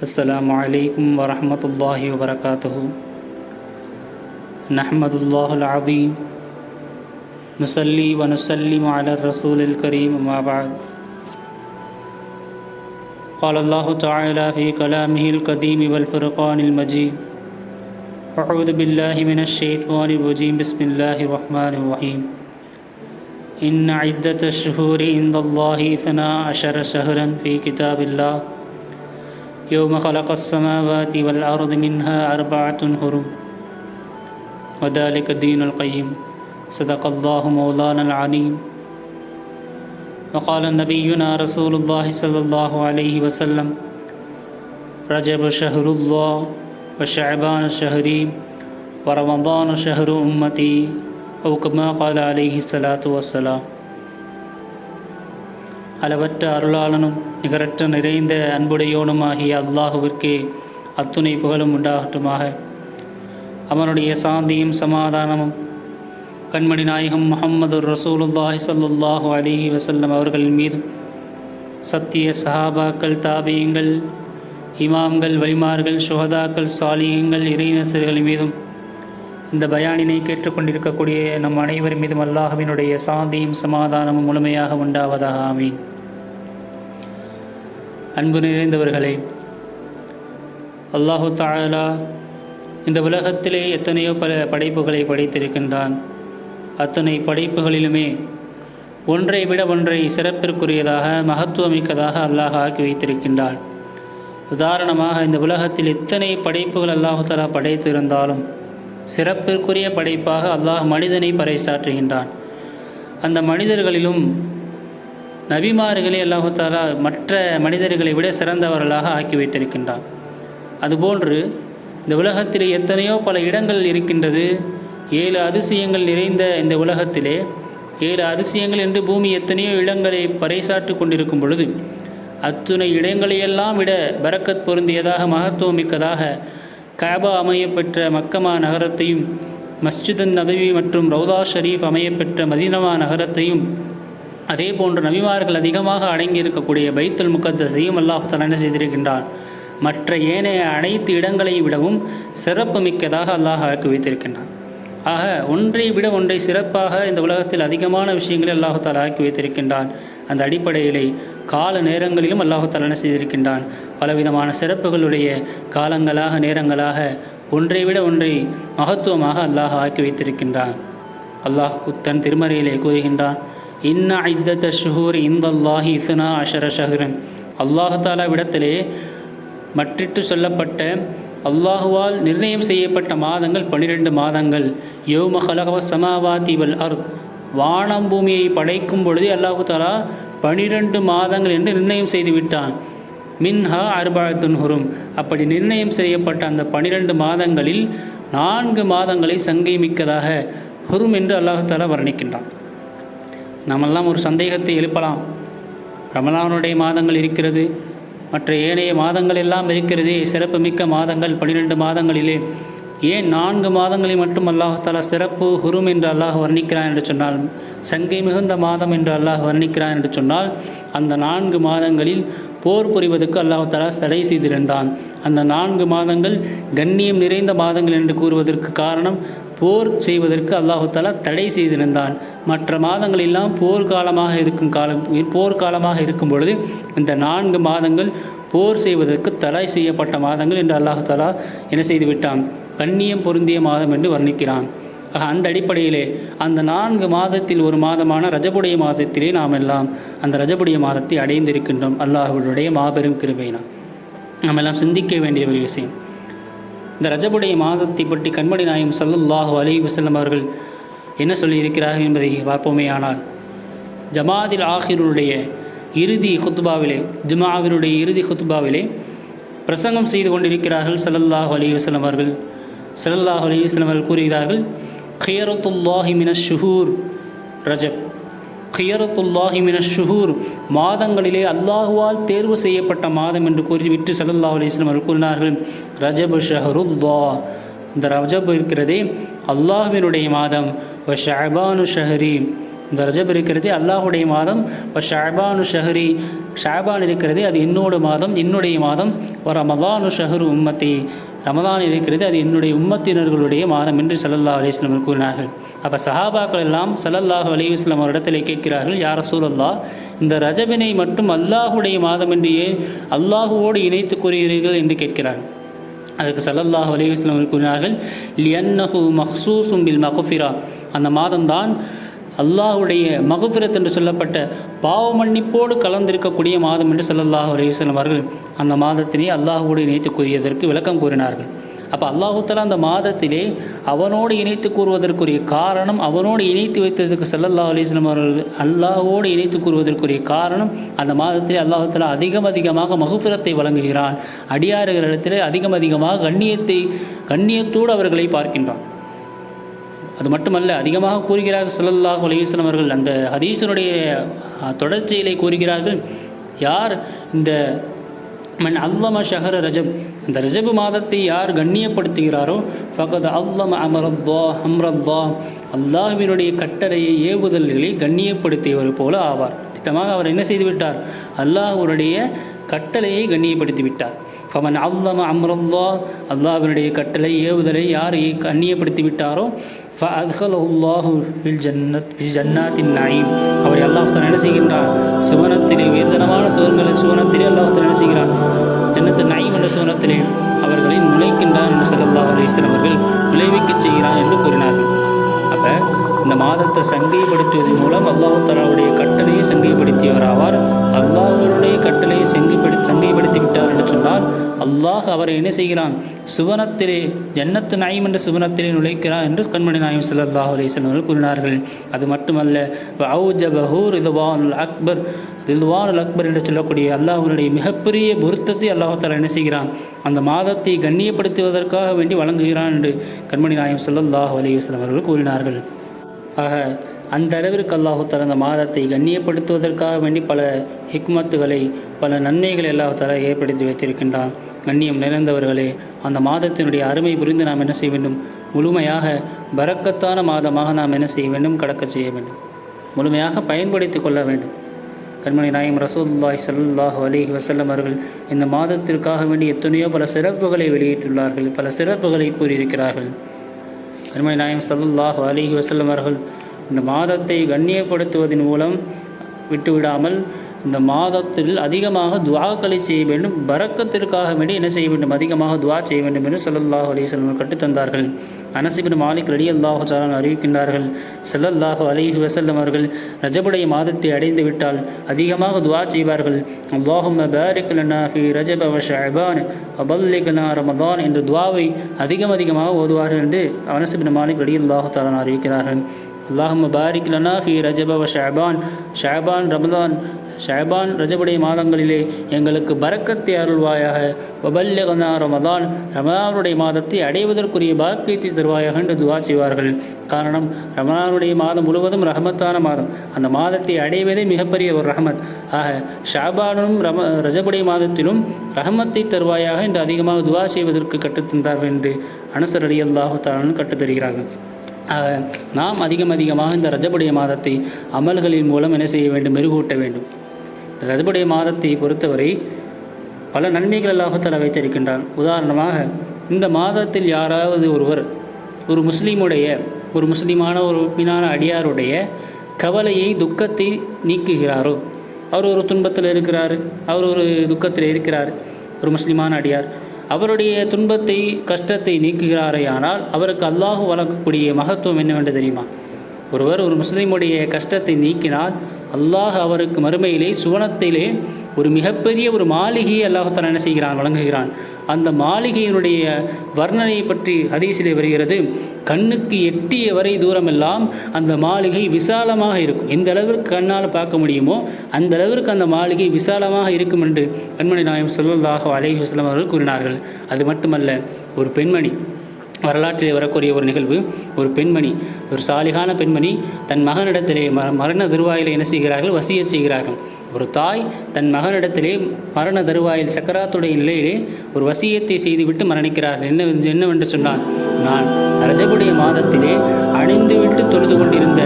السلام عليكم ورحمة الله وبركاته. نحمد الله العظيم. نصلي ونسلم على الرسول الكريم ما بعد. قال الله تعالى في كلامه القديم والفرقان المجيد أعوذ بالله من الشيطان الرجيم. بسم الله الرحمن الرحيم. إن عدة الشهور عند الله اثنا عشر شهرا في كتاب الله. يوم خلق السماوات والأرض منها أربعة حرم وذلك الدين القيم. صدق الله مولانا العليم. وقال نبينا رسول الله صلى الله عليه وسلم رجب شهر الله وشعبان شهري ورمضان شهر أمتي أو كما قال عليه الصلاة والسلام. அளவற்ற அருளாளனும் நிகரற்ற நிறைந்த அன்புடையோனுமாகிய அல்லாஹுவிற்கே அத்துணை புகழும் உண்டாகட்டுமாக. அவனுடைய சாந்தியும் சமாதானமும் கண்மணி நாயகம் முகமது ரசூலுல்லாஹி சல்லுல்லாஹு அலைஹி வசல்லம் அவர்களின் மீதும் சத்திய சஹாபாக்கள் தாபியங்கள் இமாம்கள் வலிமார்கள் சுகதாக்கள் சாலியங்கள் இறைநசர்கள் மீதும் இந்த பயானினை கேட்டுக்கொண்டிருக்கக்கூடிய நம் அனைவர் மீதும் அல்லாஹவினுடைய சாந்தியும் சமாதானமும் முழுமையாக உண்டாவதாக. ஆமீன். அன்பு நிறைந்தவர்களே அல்லாஹு தாலா இந்த உலகத்திலே எத்தனையோ பல படைப்புகளை படைத்திருக்கின்றான். அத்தனை படைப்புகளிலுமே ஒன்றை விட ஒன்றை சிறப்பிற்குரியதாக மகத்துவமிக்கதாக அல்லாஹ் ஆக்கி வைத்திருக்கின்றான் உதாரணமாக இந்த உலகத்தில் எத்தனை படைப்புகள் அல்லாஹு தாலா படைத்திருந்தாலும் சிறப்பிற்குரிய படைப்பாக அல்லாஹ் மனிதனை பறைசாற்றுகின்றான். அந்த மனிதர்களிலும் நபிமார்களை அல்லாஹாலா மற்ற மனிதர்களை விட சிறந்தவர்களாக ஆக்கி வைத்திருக்கின்றான் அதுபோன்று இந்த உலகத்திலே எத்தனையோ பல இடங்கள் இருக்கின்றது. ஏழு அதிசயங்கள் நிறைந்த இந்த உலகத்திலே ஏழு அதிசயங்கள் என்று பூமி எத்தனையோ இடங்களை பறைசாற்றி கொண்டிருக்கும் பொழுது அத்துணை இடங்களையெல்லாம் விட பரக்கத் பொருந்தியதாக மகத்துவமிக்கதாக காபா அமையப்பெற்ற மக்கமா நகரத்தையும் மஸ்ஜிதன் நபவி மற்றும் ரவுதா ஷரீஃப் அமையப்பெற்ற மதினமா நகரத்தையும் அதே போன்று நபிமார்கள் அதிகமாக அடங்கியிருக்கக்கூடிய பைத்துல் முகத்தஸையும் அல்லாஹ் என்ன செய்திருக்கின்றான்? மற்ற ஏனைய அனைத்து இடங்களை விடவும் சிறப்பு மிக்கதாக அல்லாஹ் ஆக்கி வைத்திருக்கின்றான். ஆக ஒன்றை விட ஒன்றை சிறப்பாக இந்த உலகத்தில் அதிகமான விஷயங்களை அல்லாஹால் ஆக்கி வைத்திருக்கின்றான். அந்த அடிப்படையிலே கால நேரங்களிலும் அல்லாஹால் என்ன செய்திருக்கின்றான்? பலவிதமான சிறப்புகளுடைய காலங்களாக நேரங்களாக ஒன்றை விட ஒன்றை மகத்துவமாக அல்லாஹ் ஆக்கி வைத்திருக்கின்றான். அல்லாஹ் தன் திருமறையிலே கூறுகின்றான் இன்ன ஐத்தத்த ஷுஹூர் இந்த அல்லாஹி இசுனா அஷர ஷஹரன். அல்லாஹாலா விடத்திலே மற்றிட்டு சொல்லப்பட்ட அல்லாஹுவால் நிர்ணயம் செய்யப்பட்ட மாதங்கள் பன்னிரெண்டு மாதங்கள். யோம ஹலகவ சமாவாதி வல் அர் வானம் பூமியை படைக்கும் பொழுது அல்லாஹு தாலா பனிரெண்டு மாதங்கள் என்று நிர்ணயம் செய்து விட்டான். மின்ஹா அர்பாத்துன் ஹுரும். அப்படி நிர்ணயம் செய்யப்பட்ட அந்த பனிரெண்டு மாதங்களில் நான்கு மாதங்களை சங்கை மிக்கதாக ஹுரும் என்று அல்லாஹு தாலா வர்ணிக்கின்றான். நம்மெல்லாம் ஒரு சந்தேகத்தை எழுப்பலாம். ரமலானுடைய மாதங்கள் இருக்கிறது. மற்ற ஏனைய மாதங்கள் எல்லாம் இருக்கிறதே. சிறப்புமிக்க மாதங்கள் பனிரெண்டு மாதங்களிலே. ஏன் நான்கு மாதங்களை மட்டும் அல்லாஹாலா சிறப்பு ஹுரும் என்று அல்லாஹ் வர்ணிக்கிறான் என்று சொன்னால் சங்கை மிகுந்த மாதம் என்று அல்லாஹ் வர்ணிக்கிறான் என்று சொன்னால் அந்த நான்கு மாதங்களில் போர் புரிவதற்கு அல்லாஹாலா தடை செய்திருந்தான். அந்த நான்கு மாதங்கள் கண்ணியம் நிறைந்த மாதங்கள் என்று கூறுவதற்கு காரணம் போர் செய்வதற்கு அல்லாஹு தாலா தடை செய்திருந்தான். மற்ற மாதங்களெல்லாம் போர்க்காலமாக இருக்கும் காலம் போர்க்காலமாக இருக்கும் பொழுது இந்த நான்கு மாதங்கள் போர் செய்வதற்கு தடை செய்யப்பட்ட மாதங்கள் என்று அல்லாஹு தாலா என்ன செய்துவிட்டான்? கண்ணியம் பொருந்திய மாதம் என்று வர்ணிக்கிறான். ஆக அந்த அடிப்படையிலே அந்த நான்கு மாதத்தில் ஒரு மாதமான ரஜபுடைய மாதத்திலே நாம் எல்லாம் அந்த ரஜபுடைய மாதத்தை அடைந்திருக்கின்றோம். அல்லாஹுடைய மாபெரும் கிருபைனா நாம் எல்லாம் சிந்திக்க வேண்டிய ஒரு விஷயம். இந்த ரஜபுடைய மாதத்தை பற்றி கண்மணி நாயம் சல்லுல்லாஹு அலி வசல்லம் அவர்கள் என்ன சொல்லியிருக்கிறார்கள் என்பதை பார்ப்போமே ஆனால் ஜமாதில் ஆஹிருடைய இறுதி ஹுத்பாவிலே ஜுமாவினுடைய இறுதி ஹுத்பாவிலே பிரசங்கம் செய்து கொண்டிருக்கிறார்கள் சல்லல்லாஹு அலி வசல்லம் அவர்கள். சல்லல்லாஹு அலி வஸ்லம் அவர்கள் கூறுகிறார்கள் ஹியரத்துல்லாஹி மின ஷுஹூர். ரஜப் ஹியரத்துல்லாஹி மின ஷுஹூர் மாதங்களிலே அல்லாஹுவால் தேர்வு செய்யப்பட்ட மாதம் என்று கூறிவிட்டு சல்லல்லாஹு அலிஸ்லம் அவர் கூறினார்கள் ரஜபு ஷஹருல்லா இந்த ரஜப் இருக்கிறதே அல்லாஹுவினுடைய மாதம் வ ஷஹபானு ஷஹரி இந்த ரஜப் இருக்கிறது அல்லாஹுடைய மாதம் வ ஷஹபானு ஷஹரி ஷாபான் இருக்கிறது அது என்னோட மாதம் என்னுடைய மாதம் வ ரமலானு ஷஹரு உம்மத்தி ரமதான் இருக்கிறது அது என்னுடைய உம்மத்தினர்களுடைய மாதம் என்று சல்லல்லா அலிஸ்லம் கூறினார்கள். அப்போ சஹாபாக்கள் எல்லாம் சல்லல்லாஹ் அலிவஸ்லம் இடத்திலே கேட்கிறார்கள் யார் சூழல்லா இந்த ரஜபினை மட்டும் அல்லாஹுடைய மாதம் என்று ஏன் அல்லாஹுவோடு இணைத்து கூறுகிறீர்கள்? என்று கேட்கிறார்கள். அதுக்கு சல்லல்லாஹ் அலிவஸ்லம் கூறினார்கள் லியன்னஹு மஹ்சூசும் பில் மகுஃபிரா அந்த மாதம்தான் அல்லாஹுடைய மகுபிரத் என்று சொல்லப்பட்ட பாவ மன்னிப்போடு கலந்திருக்கக்கூடிய மாதம் என்று சொல்லல்லாஹ் அலையுஸ்லம் அவர்கள் அந்த மாதத்திலே அல்லாஹோடு இணைத்து கூறியதற்கு விளக்கம் கூறினார்கள். அப்போ அல்லாஹுத்தலா அந்த மாதத்திலே அவனோடு இணைத்து கூறுவதற்குரிய காரணம் அவனோடு இணைத்து வைத்ததற்கு சல்லல்லா அலிஸ்லாம் அவர்கள் அல்லாஹோடு இணைத்து கூறுவதற்குரிய காரணம் அந்த மாதத்திலே அல்லாஹுத்லா அதிகம் அதிகமாக மகுஃபிரத்தை வழங்குகிறான். அடியாறுகளிடத்திலே அதிகம் அதிகமாக கண்ணியத்தை கண்ணியத்தோடு அவர்களை பார்க்கின்றான். அது மட்டுமல்ல அதிகமாக கூறுகிறார்கள் சல்லல்லாஹ் அலையுஸ்லம் அவர்கள் அந்த ஹதீஸனுடைய தொடர்ச்சியிலே கூறுகிறார்கள் யார் இந்த மன் அல்லம ஷஹர ரஜப் இந்த ரஜப் மாதத்தை யார் கண்ணியப்படுத்துகிறாரோ ஃபகத் அல்லம அமரத்தா அம்ரத்தா அல்லாஹினுடைய கட்டளையை ஏவுதல்களை கண்ணியப்படுத்தியவர் போல ஆவார். திட்டமாக அவர் என்ன செய்துவிட்டார்? அல்லாஹருடைய கட்டளையை கண்ணியப்படுத்தி விட்டார் ஃபமன் அல்லம அம்ரல்லா அல்லாஹினுடைய கட்டளை ஏவுதலை யார் கண்ணியப்படுத்தி விட்டாரோ ஃப அத்ஹலஹுல்லாஹு ஜன்னத் ஜன்னாத்தின் நயீம். அவரை அல்லாஹ் என்ன செய்கின்றார் சுவனத்திலே உயர்தனமான சுவர்களை சுவனத்திலே அல்லாஹ் என்ன செய்கிறார் ஜன்னத்து நயீம் என்ற சுவனத்திலே அவர்களை நுழைக்கின்றார் என்று சல்லல்லாஹ் அலிஸ்லாம் அவர்கள் விளைவிக்கச் செய்கிறார் என்று கூறினார்கள். அப்போ இந்த மாதத்தை சங்கைப்படுத்துவதன் மூலம் அல்லாஹு தலாவுடைய கட்டளையை சங்கைப்படுத்தியவர் ஆவார் அல்லாஹருடைய கட்டளையை சங்கைப்படி சங்கைப்படுத்தி விட்டார் என்று சொன்னால் அல்லாஹ் அவரை என்ன செய்கிறான்? சுவனத்திலே ஜன்னத்து நாயம் என்ற சுவனத்திலே நுழைக்கிறான் என்று கண்மணி நாயம் சல்லாஹ் அலிஸ்லாம் அவர்கள் கூறினார்கள். அது மட்டுமல்ல அவுஜபஹூர் இதுவானுல் அக்பர் தில்வானுல் அக்பர் என்று சொல்லக்கூடிய அல்லாஹனுடைய மிகப்பெரிய பொருத்தத்தை அல்லாஹு என்ன செய்கிறான்? அந்த மாதத்தை கண்ணியப்படுத்துவதற்காக வேண்டி வழங்குகிறான் என்று கண்மணி நாயம் சல்லாஹ் அலிவஸ்லாம் அவர்கள் கூறினார்கள். ஆக அந்த அளவிற்கு அல்லாஹு அந்த மாதத்தை கண்ணியப்படுத்துவதற்காக வேண்டி பல ஹிக்மத்துகளை பல நன்மைகளை அல்லாஹு ஏற்படுத்தி வைத்திருக்கின்றான். கண்ணியம் நிறைந்தவர்களே அந்த மாதத்தினுடைய அருமை புரிந்து நாம் என்ன செய்ய வேண்டும்? முழுமையாக பறக்கத்தான மாதமாக நாம் என்ன செய்ய வேண்டும்? கடக்க செய்ய வேண்டும். முழுமையாக பயன்படுத்தி கொள்ள வேண்டும். கண்மணி நாயம் ரசூல்லாய் சல்லாஹ் அலி வசல்லம் அவர்கள் இந்த மாதத்திற்காக வேண்டி எத்தனையோ பல சிறப்புகளை வெளியிட்டுள்ளார்கள் பல சிறப்புகளை கூறியிருக்கிறார்கள். பெருமை நாயம் சல்லாஹ் அலிஹி வசல்லம் அவர்கள் இந்த மாதத்தை கண்ணியப்படுத்துவதன் மூலம் விட்டுவிடாமல் இந்த மாதத்தில் அதிகமாக துவாக்களை செய்ய வேண்டும். பறக்கத்திற்காக வேண்டி என்ன செய்ய வேண்டும்? அதிகமாக துவா செய்ய வேண்டும் என்று சல்லல்லாஹு அலிஸ்லம் கட்டுத்தந்தார்கள் அனசிபின் மாலிக் ரலி அல்லாஹு சாலான் அறிவிக்கின்றார்கள். சல்லல்லாஹு அலிஹி வசல்லம் அவர்கள் ரஜபுடைய மாதத்தை அடைந்து விட்டால் அதிகமாக துவா செய்வார்கள். அல்லாஹும் பாரிக் ரஜப வ அபல்லிகனா ரமதான் என்ற துவாவை அதிகம் அதிகமாக ஓதுவார்கள் என்று அனசிபின் மாலிக் ரலி அல்லாஹு தாலான் அறிவிக்கிறார்கள். அல்லாஹம் பாரிக் லனா ஃபி ரஜப வ ஷாபான். ஷாபான் ரமதான் ஷாபான் ரஜபுடைய மாதங்களிலே எங்களுக்கு பறக்கத்தை அருள்வாயாக. வபல்யகனா ரமதான் ரமதானுடைய மாதத்தை அடைவதற்குரிய பாக்கியத்தை தருவாயாக என்று துவா செய்வார்கள். காரணம் ரமதானுடைய மாதம் முழுவதும் ரஹமத்தான மாதம். அந்த மாதத்தை அடைவதே மிகப்பெரிய ஒரு ரஹமத். ஆக ஷாபானும் ரம ரஜபுடைய மாதத்திலும் ரஹமத்தை தருவாயாக என்று அதிகமாக துவா செய்வதற்கு கற்றுத்தந்தார்கள் என்று அனுசர் அலி அல்லாஹு தாலன் கற்றுத்தருகிறார்கள் நாம் அதிகம் அதிகமாக இந்த ரஜபுடைய மாதத்தை அமல்களின் மூலம் என்ன செய்ய வேண்டும்? மெருகூட்ட வேண்டும். ரஜபுடைய மாதத்தை பொறுத்தவரை பல நன்மைகள் அல்லாஹத்தால வைத்திருக்கின்றான். உதாரணமாக இந்த மாதத்தில் யாராவது ஒருவர் ஒரு முஸ்லீமுடைய ஒரு முஸ்லீமான ஒரு மீனான அடியாருடைய கவலையை துக்கத்தை நீக்குகிறாரோ? அவர் ஒரு துன்பத்தில் இருக்கிறார். அவர் ஒரு துக்கத்தில் இருக்கிறார். ஒரு முஸ்லீமான அடியார். அவருடைய துன்பத்தை கஷ்டத்தை நீக்குகிறாரே ஆனால் அவருக்கு அல்லாஹு வழங்கக்கூடிய மகத்துவம் என்னவென்று தெரியுமா? ஒருவர் ஒரு முஸ்லீமுடைய கஷ்டத்தை நீக்கினால் அல்லாஹ் அவருக்கு மறுமையிலே சுவனத்திலே ஒரு மிகப்பெரிய ஒரு மாளிகையை அல்லாஹால என்ன செய்கிறான்? வழங்குகிறான். அந்த மாளிகையினுடைய வர்ணனையை பற்றி ஹதீஸிலே வருகிறது. கண்ணுக்கு எட்டிய வரை தூரமெல்லாம் அந்த மாளிகை விசாலமாக இருக்கும். எந்த அளவிற்கு கண்ணால் பார்க்க முடியுமோ அந்த அளவிற்கு அந்த மாளிகை விசாலமாக இருக்கும் என்று கண்மணி நாயம் சொல்லல்லாஹோ அலேஹி அவர்கள் கூறினார்கள். அது மட்டுமல்ல ஒரு பெண்மணி வரலாற்றிலே வரக்கூடிய ஒரு நிகழ்வு. ஒரு பெண்மணி ஒரு சாலிகான பெண்மணி தன் மகனிடத்திலே மரண தருவாயில் என்ன செய்கிறார்கள்? வசிய செய்கிறார்கள். ஒரு தாய் தன் மகனிடத்திலே மரண தருவாயில் சக்கராத்துடைய நிலையிலே ஒரு வசியத்தை செய்துவிட்டு மரணிக்கிறார் என்ன என்னவென்று சொன்னார் நான் ரஜகுடைய மாதத்திலே அணிந்துவிட்டு தொழுது கொண்டிருந்த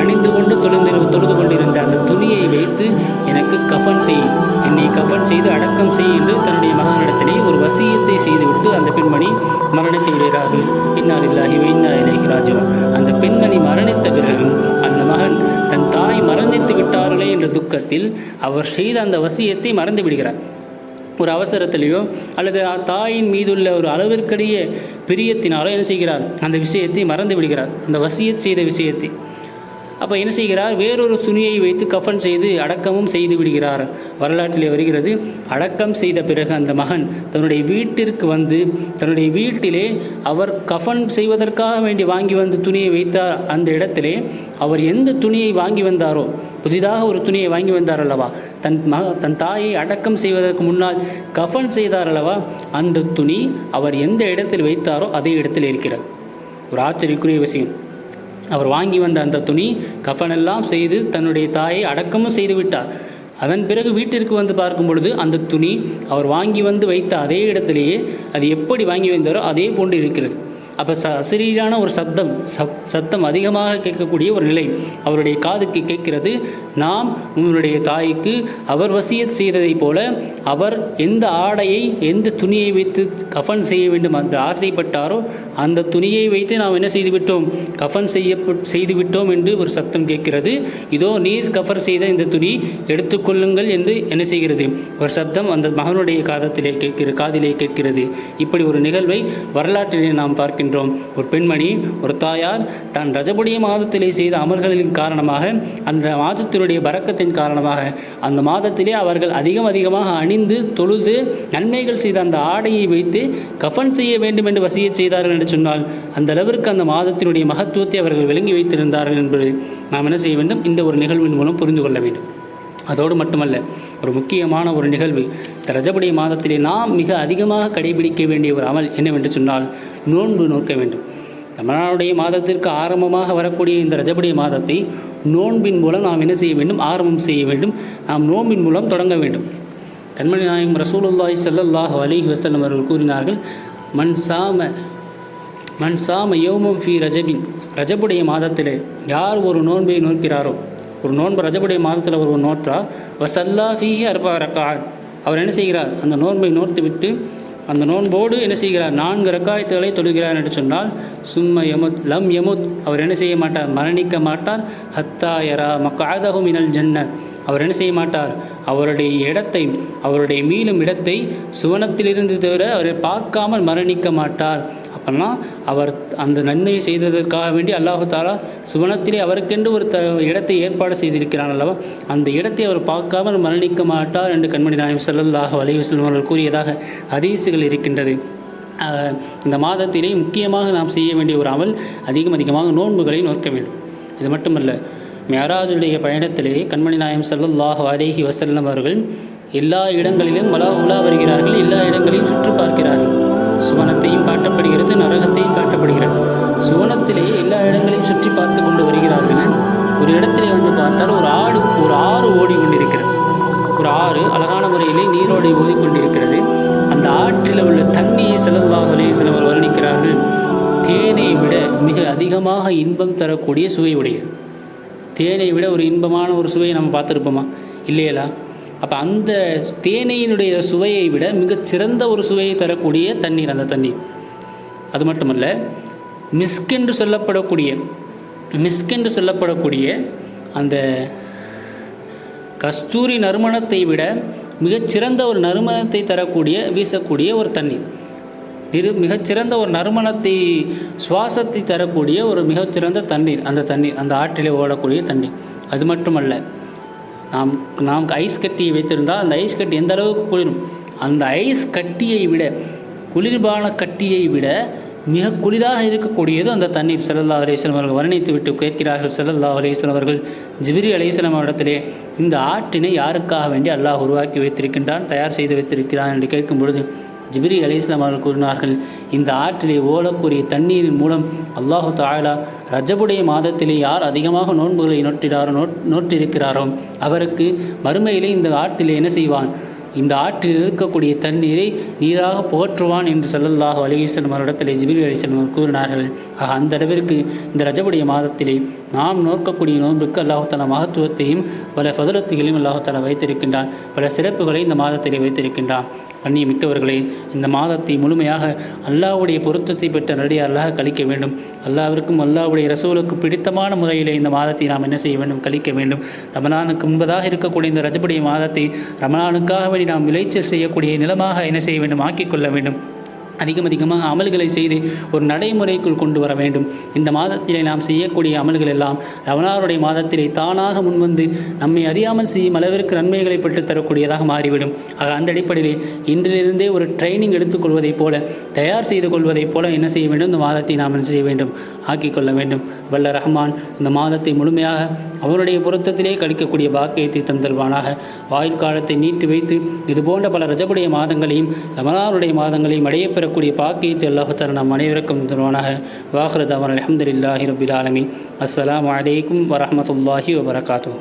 அணிந்து கொண்டு தொழுந்து தொழுது கொண்டிருந்த அந்த துணியை வைத்து எனக்கு கஃபன் செய் என்னை கஃபன் செய்து அடக்கம் செய் என்று தன்னுடைய மகனிடத்திலே ஒரு வசியத்தை செய்துவிட்டு அந்த பெண்மணி மரணித்து விடுகிறார்கள். இன்னார் இல்லாகி வைன்னா இலைக்கு ராஜுவா அந்த பெண்மணி மரணித்த பிறகு மகன் தன் தாய் மரணித்து விட்டார்களே என்ற துக்கத்தில் அவர் செய்த அந்த வசியத்தை மறந்து விடுகிறார். ஒரு அவசரத்திலேயோ அல்லது தாயின் மீதுள்ள ஒரு அளவிற்கரிய பிரியத்தினாலோ என்ன செய்கிறார்? அந்த விஷயத்தை மறந்து விடுகிறார். அந்த வசியத் செய்த விஷயத்தை. அப்போ என்ன செய்கிறார்? வேறொரு துணியை வைத்து கஃபன் செய்து அடக்கமும் செய்து விடுகிறார். வரலாற்றிலே வருகிறது அடக்கம் செய்த பிறகு அந்த மகன் தன்னுடைய வீட்டிற்கு வந்து தன்னுடைய வீட்டிலே அவர் கஃபன் செய்வதற்காக வேண்டி வாங்கி வந்த துணியை வைத்தார். அந்த இடத்திலே அவர் எந்த துணியை வாங்கி வந்தாரோ புதிதாக ஒரு துணியை வாங்கி வந்தார் அல்லவா? தன் மக தன் தாயை அடக்கம் செய்வதற்கு முன்னால் கஃபன் செய்தார் அல்லவா? அந்த துணி அவர் எந்த இடத்தில் வைத்தாரோ அதே இடத்தில் இருக்கிறது. ஒரு ஆச்சரியக்குரிய விஷயம். அவர் வாங்கி வந்த அந்த துணி கஃபனெல்லாம் செய்து தன்னுடைய தாயை அடக்கமும் செய்து விட்டார். அதன் பிறகு வீட்டிற்கு வந்து பார்க்கும் பொழுது அந்த துணி அவர் வாங்கி வந்து வைத்த அதே இடத்திலேயே அது எப்படி வாங்கி வந்தாரோ அதே போன்று இருக்கிறது. அப்போ ச சிறியரான ஒரு சத்தம் சப் சத்தம் அதிகமாக கேட்கக்கூடிய ஒரு நிலை அவருடைய காதுக்கு கேட்கிறது. நாம் உங்களுடைய தாய்க்கு அவர் வசியத் செய்ததைப் போல அவர் எந்த ஆடையை எந்த துணியை வைத்து கஃபன் செய்ய வேண்டும் என்று ஆசைப்பட்டாரோ அந்த துணியை வைத்து நாம் என்ன செய்துவிட்டோம்? கஃபன் செய்ய செய்துவிட்டோம் என்று ஒரு சத்தம் கேட்கிறது. இதோ நீர் கஃபர் செய்த இந்த துணி எடுத்துக்கொள்ளுங்கள் என்று என்ன செய்கிறது? ஒரு சப்தம் அந்த மகனுடைய காதத்திலே கேட்கிற காதிலே கேட்கிறது. இப்படி ஒரு நிகழ்வை வரலாற்றிலே நாம் பார்க்கின்றோம். ஒரு பெண்மணி ஒரு தாயார் தான் ரஜபுடைய மாதத்திலே செய்த அமல்களின் காரணமாக அந்த மாதத்தினுடைய பறக்கத்தின் காரணமாக அந்த மாதத்திலே அவர்கள் அதிகம் அதிகமாக அணிந்து தொழுது நன்மைகள் செய்த அந்த ஆடையை வைத்து கஃபன் செய்ய வேண்டும் என்று வசிய செய்தார்கள் என்று சொன்னால் அந்த அளவிற்கு அந்த மாதத்தினுடைய மகத்துவத்தை அவர்கள் விளங்கி வைத்திருந்தார்கள் என்பது நாம் என்ன செய்ய வேண்டும்? இந்த ஒரு நிகழ்வின் மூலம் புரிந்து கொள்ள வேண்டும். அதோடு மட்டுமல்ல ஒரு முக்கியமான ஒரு நிகழ்வு. இந்த ரஜபுடைய மாதத்திலே நாம் மிக அதிகமாக கடைபிடிக்க வேண்டிய ஒரு அமல் என்னவென்று சொன்னால் நோன்பு நோக்க வேண்டும். ரமணானுடைய மாதத்திற்கு ஆரம்பமாக வரக்கூடிய இந்த ரஜபடி மாதத்தை நோன்பின் மூலம் நாம் என்ன செய்ய வேண்டும்? ஆரம்பம் செய்ய வேண்டும். நாம் நோன்பின் மூலம் தொடங்க வேண்டும். கண்மணி நாயகம் ரசூலுல்லாஹி ஸல்லல்லாஹு அலைஹி வசல்லம் அவர்கள் கூறினார்கள் மண் சாம மண் சாம யோமம் ஃபி ரஜபின். ரஜபுடைய மாதத்திலே யார் ஒரு நோன்பை நோக்கிறாரோ ஒரு நோன்பு ரஜபுடைய மாதத்தில் ஒரு நோற்றா வசல்லா ஃபீஹி அர்பா ரக்காத் அவர் என்ன செய்கிறார்? அந்த நோன்பை நோர்த்து விட்டு அந்த நோன்போடு என்ன செய்கிறார்? நான்கு ரக்காயத்துகளை தொழுகிறார் என்று சொன்னால் சும்ம யமுத் லம் யமுத். அவர் என்ன செய்ய மாட்டார்? மரணிக்க மாட்டார். ஹத்தா யரா மக்காதஹு மினல் ஜன்னத். அவர் என்ன செய்ய மாட்டார்? அவருடைய இடத்தை அவருடைய மீளும் இடத்தை சுவனத்திலிருந்து தவிர அவரை பார்க்காமல் மரணிக்க மாட்டார். அப்படின்னா அவர் அந்த நன்மையை செய்ததற்காக வேண்டி அல்லாஹு தாலா சுவனத்திலே அவருக்கென்று ஒரு த இடத்தை ஏற்பாடு செய்திருக்கிறான் அல்லவா? அந்த இடத்தை அவர் பார்க்காமல் மரணிக்க மாட்டார் என்று கண்மணி நாயம் ஸல்லல்லாஹு அலைஹி அவர்கள் கூறியதாக அதிசுகள் இருக்கின்றது. இந்த மாதத்திலே முக்கியமாக நாம் செய்ய வேண்டிய ஒரு அமல் அதிகம் அதிகமாக நோன்புகளை நோக்க வேண்டும். இது மட்டுமல்ல மியராஜுடைய பயணத்திலே கண்மணி நாயம் ஸல்லல்லாஹு அலேஹி வசல்லம் அவர்கள் எல்லா இடங்களிலும் வலா உலா வருகிறார்கள் எல்லா இடங்களையும் சுற்றி பார்க்கிறார்கள். சுவனத்தையும் காட்டப்படுகிறது நரகத்தையும் காட்டப்படுகிறது. சுவனத்திலே எல்லா இடங்களையும் சுற்றி பார்த்து கொண்டு வருகிறார்கள். ஒரு இடத்திலே வந்து பார்த்தால் ஒரு ஆடு ஒரு ஆறு ஓடி கொண்டிருக்கிறது ஒரு ஆறு அழகான முறையிலே நீரோடை ஓடிக்கொண்டிருக்கிறது. அந்த ஆற்றில் உள்ள தண்ணியை ஸல்லல்லாஹு சிலவர் வர்ணிக்கிறார்கள் தேனை விட மிக அதிகமாக இன்பம் தரக்கூடிய சுவை உடையது. தேனை விட ஒரு இன்பமான ஒரு சுவையை நம்ம பார்த்துருப்போமா? இல்லையலா? அப்போ அந்த தேனையினுடைய சுவையை விட மிகச் சிறந்த ஒரு சுவையை தரக்கூடிய தண்ணீர் அந்த தண்ணீர். அது மட்டுமல்ல மிஸ்க் என்று சொல்லப்படக்கூடிய மிஸ்க் என்று சொல்லப்படக்கூடிய அந்த கஸ்தூரி நறுமணத்தை விட மிகச்சிறந்த ஒரு நறுமணத்தை தரக்கூடிய வீசக்கூடிய ஒரு தண்ணீர். இரு மிகச்சிறந்த ஒரு நறுமணத்தை சுவாசத்தை தரக்கூடிய ஒரு மிகச்சிறந்த தண்ணீர் அந்த தண்ணீர் அந்த ஆற்றிலே ஓடக்கூடிய தண்ணீர். அது மட்டுமல்ல நாம் நாம் ஐஸ் கட்டியை வைத்திருந்தால் அந்த ஐஸ் கட்டி எந்த அளவுக்கு குளிரும்? அந்த ஐஸ் கட்டியை விட குளிர்பான கட்டியை விட மிக குளிராக இருக்கக்கூடியது அந்த தண்ணீர். செல்லல்லா அலிஸ்லாம் அவர்கள் வர்ணித்து விட்டு கேட்கிறார்கள். செல்லல்லா அலிஸ்லாம் அவர்கள் ஜிபிரி அலிஸ்லாம் இடத்திலே இந்த ஆற்றினை யாருக்காக வேண்டி அல்லாஹ் உருவாக்கி வைத்திருக்கின்றான் தயார் செய்து வைத்திருக்கிறான் என்று கேட்கும் பொழுது ஜிபிரி அலிஸ்லாம் அவர்கள் கூறினார்கள் இந்த ஆற்றிலே ஓடக்கூடிய தண்ணீரின் மூலம் அல்லாஹு தாயலா ரஜபுடைய மாதத்திலே யார் அதிகமாக நோன்புகளை நோற்றிடாரோ நோட் நோற்றிருக்கிறாரோ அவருக்கு மறுமையிலே இந்த ஆற்றிலே என்ன செய்வான்? இந்த ஆற்றில் இருக்கக்கூடிய தண்ணீரை நீராக போற்றுவான் என்று ஸல்லல்லாஹு அலைஹி வஸல்லம் அவரிடத்திலே ஜிபிரி அலிஸ்லாம் கூறினார்கள். ஆக அந்த அளவிற்கு இந்த ரஜபுடைய மாதத்திலே நாம் நோக்கக்கூடிய நோன்புக்கு அல்லாஹால மகத்துவத்தையும் பல பதுரத்துகளையும் அல்லாஹால வைத்திருக்கின்றான். பல சிறப்புகளை இந்த மாதத்திலே வைத்திருக்கின்றான். கண்ணிய மிக்கவர்களே இந்த மாதத்தை முழுமையாக அல்லாவுடைய பொருத்தத்தை பெற்ற நடிகார்களாக கழிக்க வேண்டும். அல்லாவிற்கும் அல்லாவுடைய ரசூலுக்கு பிடித்தமான முறையிலே இந்த மாதத்தை நாம் என்ன செய்ய வேண்டும்? கழிக்க வேண்டும். ரமணானுக்கு முன்பதாக இருக்கக்கூடிய இந்த ரஜபுடைய மாதத்தை ரமணானுக்காக வேண்டி நாம் விளைச்சல் செய்யக்கூடிய நிலமாக என்ன செய்ய வேண்டும்? ஆக்கிக்கொள்ள வேண்டும். அதிகம் அதிகமாக அமல்களை செய்து ஒரு நடைமுறைக்குள் கொண்டு வர வேண்டும். இந்த மாதத்திலே நாம் செய்யக்கூடிய அமல்கள் எல்லாம் ரமணாருடைய மாதத்திலே தானாக முன்வந்து நம்மை அறியாமல் செய்யும் அளவிற்கு நன்மைகளை பெற்று தரக்கூடியதாக மாறிவிடும். ஆக அந்த அடிப்படையிலே இன்றிலிருந்தே ஒரு ட்ரைனிங் எடுத்துக்கொள்வதைப் போல தயார் செய்து கொள்வதைப் போல என்ன செய்ய வேண்டும்? இந்த மாதத்தை நாம் என்ன செய்ய வேண்டும்? ஆக்கிக்கொள்ள வேண்டும். வல்ல ரஹ்மான் இந்த மாதத்தை முழுமையாக அவருடைய பொருத்தத்திலே கழிக்கக்கூடிய பாக்கியத்தை தந்தல்வானாக வாயில் காலத்தை நீட்டி வைத்து இதுபோன்ற பல ரஜபுடைய மாதங்களையும் ரமணாருடைய மாதங்களையும் அடையப்பெறக்கூடிய பாக்கியத்தை அல்லாஹத்தால் நம் அனைவருக்கும் தருவானாக வாஹ்ரத் அவர் அலமதுல்லாஹி ரபில் ஆலமி அஸ்ஸலாமு அலைக்கும் வரஹமத்துல்லாஹி வபரகாத்தூ